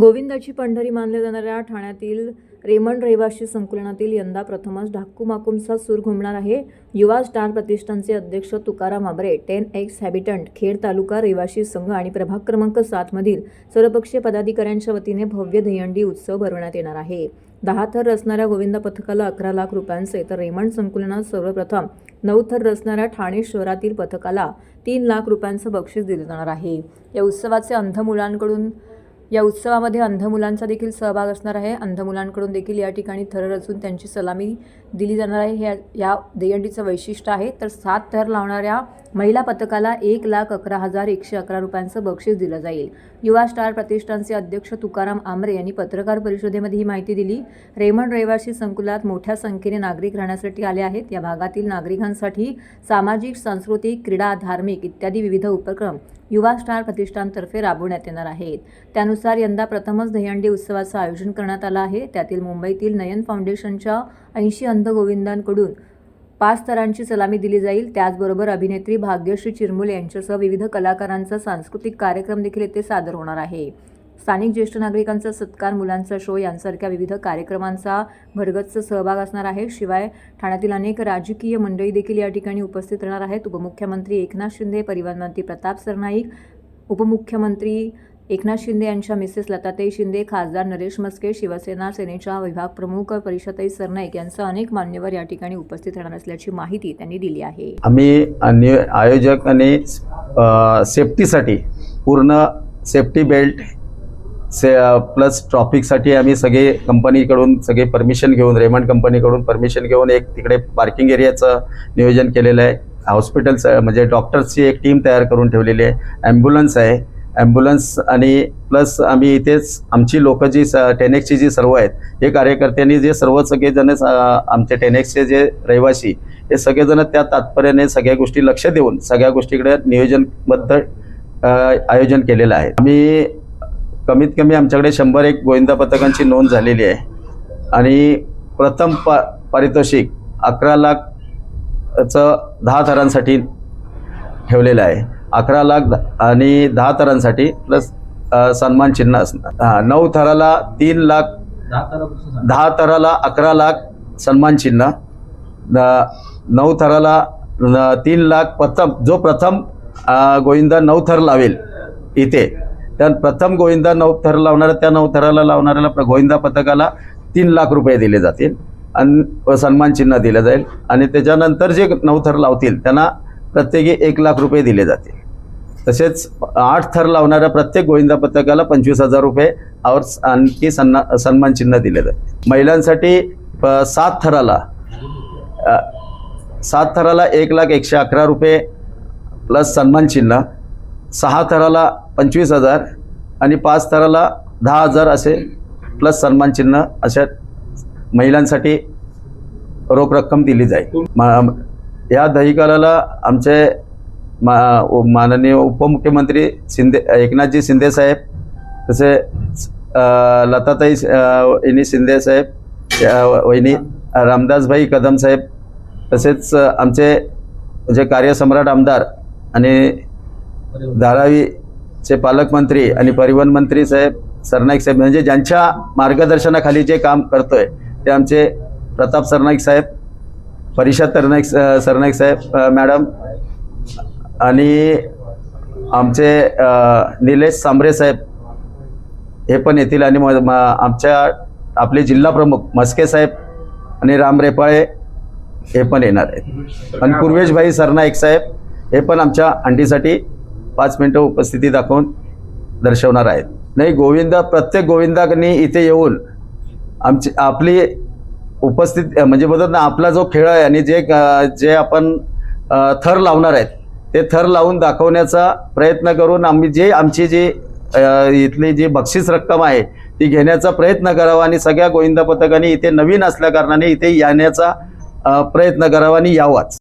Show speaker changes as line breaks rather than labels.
गोविंदाची पंढरी मानल्या जाणाऱ्या ठाण्यातील रेमंड रहिवाशी संकुलनातील यंदा प्रथमच ढाकू माकुमचा सूर घुमणार आहे. युवा स्टार प्रतिष्ठानचे अध्यक्ष Tukaram Abare ten x habitant Khed taluka रहिवाशी संघ आणि प्रभाग क्रमांक सातमधील सर्वपक्षीय पदाधिकाऱ्यांच्या वतीने भव्य दहीहंडी उत्सव भरवण्यात येणार आहे. दहा थर रचणाऱ्या गोविंद पथकाला अकरा लाख रुपयांचे तर रेमंड संकुलनात सर्वप्रथम नऊ थर रचणाऱ्या ठाणे शहरातील पथकाला तीन लाख रुपयांचं बक्षीस दिलं जाणार आहे. या उत्सवाचे अंध मुलांकडून या उत्सवामध्ये अंध मुलांचा देखील सहभाग असणार आहे. अंध मुलांकडून देखील या ठिकाणी थर रचून त्यांची सलामी दिली जाणार आहे. हे या दहीहंडीचं वैशिष्ट्य आहे. तर सात थर लावणाऱ्या महिला पथकाला एक लाख अकरा हजार एकशे अकरा रुपयांचं बक्षीस दिलं जाईल. युवा स्टार प्रतिष्ठानचे अध्यक्ष तुकाराम आमरे यांनी पत्रकार परिषदेमध्ये ही माहिती दिली. रेमंड रहिवासी संकुलात मोठ्या संख्येने नागरिक राहण्यासाठी आले आहेत. या भागातील नागरिकांसाठी सामाजिक सांस्कृतिक क्रीडा धार्मिक इत्यादी विविध उपक्रम युवा स्टार प्रतिष्ठानतर्फे राबवण्यात येणार आहेत. त्यानुसार यंदा प्रथमच दहीहंडी उत्सवाचं आयोजन करण्यात आलं आहे. त्यातील मुंबईतील नयन फाउंडेशनच्या ऐंशी अंधगोविंदांकडून पाच स्तरांची सलामी दिली जाईल. त्याचबरोबर अभिनेत्री भाग्यश्री चिरमुले यांच्यासह विविध कलाकारांचा सांस्कृतिक कार्यक्रम देखील येथे सादर होणार आहे. स्थानिक ज्येष्ठ नागरिकांचा सत्कार मुलांचा शो यांसारख्या विविध कार्यक्रमांचा भरगच्च सहभाग असणार आहे. शिवाय ठाण्यातील अनेक राजकीय मंडळी देखील या ठिकाणी उपस्थित राहणार आहेत. उपमुख्यमंत्री एकनाथ शिंदे परिवहन मंत्री प्रताप सरनाईक उपमुख्यमंत्री एकनाथ शिंदे यांच्या मिसेस लताताई शिंदे खासदार नरेश मस्के शिवसेना सेनेच्या विभाग प्रमुख परिषदताई सरनाईक यांसह अनेक मान्यवर या ठिकाणी उपस्थित राहणार असल्याची माहिती त्यांनी दिली आहे.
आम्ही आयोजकाने आयोजक आणि सेफ्टीसाठी पूर्ण सेफ्टी बेल्ट से प्लस ट्रॉफिकसाठी आम्ही सगळे कंपनीकडून सगळे परमिशन घेऊन रेमंड कंपनीकडून परमिशन घेऊन एक तिकडे पार्किंग एरियाचं नियोजन केलेलं आहे. हॉस्पिटलचं म्हणजे डॉक्टर्सची एक टीम तयार करून ठेवलेली आहे. ॲम्ब्युलन्स आहे. ॲम्ब्युलन्स आणि प्लस आम्ही इथेच आमची लोकं जी स टेनेक्सची जी सर्व आहेत हे कार्यकर्त्यांनी जे सर्व सगळेजण आमचे टेनेक्सचे जे रहिवासी हे सगळेजण त्या तात्पर्याने सगळ्या गोष्टी लक्ष देऊन सगळ्या गोष्टीकडे नियोजनबद्ध आयोजन केलेलं आहे. आम्ही कमीत कमी आमच्याकडे शंभर एक गोविंदा पथकांची नोंद झालेली आहे. आणि प्रथम पा पारितोषिक अकरा लाखचं दहा थरांसाठी ठेवलेलं आहे. अकरा लाख द- आणि दहा थरांसाठी प्लस सन्मान चिन्ह असणार हां नऊ थराला तीन लाख दहा थराला अकरा लाख सन्मान चिन्ह न- नऊ थराला तीन लाख प्रथम जो प्रथम गोविंदा नऊ थर लावेल इथे त्या प्रथम गोविंदा नऊ थर लावणाऱ्या त्या नऊ थराला लावणाऱ्याला गोविंदा पथकाला तीन लाख रुपये दिले जातील आणि सन्मान चिन्ह दिलं जाईल. आणि त्याच्यानंतर जे नऊ थर लावतील त्यांना प्रत्येकी एक लाख रुपये दिले जातील. तसेच आठ थर लावणाऱ्या प्रत्येक गोविंदा पथकाला पंचवीस हजार रुपये और आणखी सन्ना सन्मान चिन्ह दिले जाते महिलांसाठी प- सात थराला सात थराला एक लाख एकशे अकरा रुपये प्लस सन्मान चिन्ह सहा थराला पंचवीस हजार आणि पाच थराला दहा हजार असे प्लस सन्मान चिन्ह अशा महिलांसाठी रोख रक्कम दिली जाईल. म या दहीकालाला आमचे मा माननीय उपमुख्यमंत्री शिंदे एकनाथजी शिंदे साहेब तसे लताताई वहिनी शिंदे साहेब वहिनी रामदासभाई कदम साहेब तसेच आमचे जे कार्यसम्राट आमदार आणि धारावीचे पालकमंत्री आणि परिवहन मंत्री साहेब सरनाईक साहेब म्हणजे ज्यांच्या मार्गदर्शनाखाली जे काम करतो आहे ते आमचे प्रताप सरनाईक साहेब परिषद सरनाईक सरनाईक साहेब मॅडम आणि आमचे निलेश सांबरे साहेब हे पण येतील आणि म- आमच्या आपले जिल्हा प्रमुख मस्के साहेब आणि राम रेपाळे हे पण येणार आहेत. आणि पूर्वेशभाई सरनाईक साहेब हे पण आमच्या अंडीसाठी पाच मिनटं उपस्थिती दाखवून दर्शवणार आहेत. नाही गोविंदा प्रत्येक गोविंदानी इथे येऊन आमची आपली उपस्थित म्हणजे बोलतात ना आपला जो खेळ आहे आणि जे जे आपण थर लावणार आहेत ते थर लावून दाखवण्याचा प्रयत्न करून आम्ही जे आमची जी इथली जी बक्षीस रक्कम आहे ती घेण्याचा प्रयत्न करावा आणि सगळ्या गोविंदा पथकाने इथे नवीन असल्याकारणाने इथे येण्याचा प्रयत्न करावा आणि यावाच.